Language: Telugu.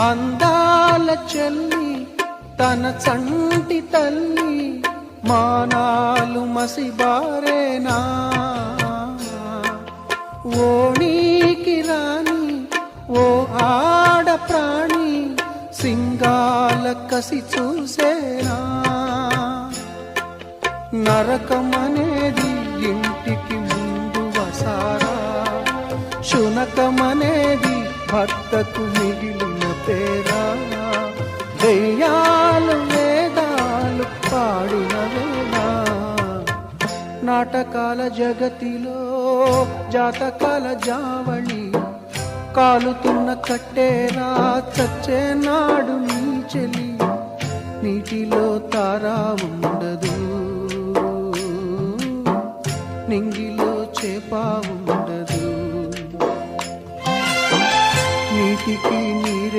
అందాల చెల్లి తన చంటి తల్లి మానాలు మసిబారేనా? ఓణీకి రాణి ఓ ఆడ ప్రాణి సింగాల కసి చూసేనా? నరకమనేది ఇంటికి ముందు వసారా? శునకమనేది భర్తకు మిగిలి దెయ్యాలు వేదాలు పాడిన వేళ. నాటకాల జగతిలో జాతకాల జావళి. కాలుతున్న కట్టేరా చచ్చే నాడు నీ చెలి. నీటిలో తారా ఉండదు. నింగిలో చేప ఉండదు. నీటికి నీరే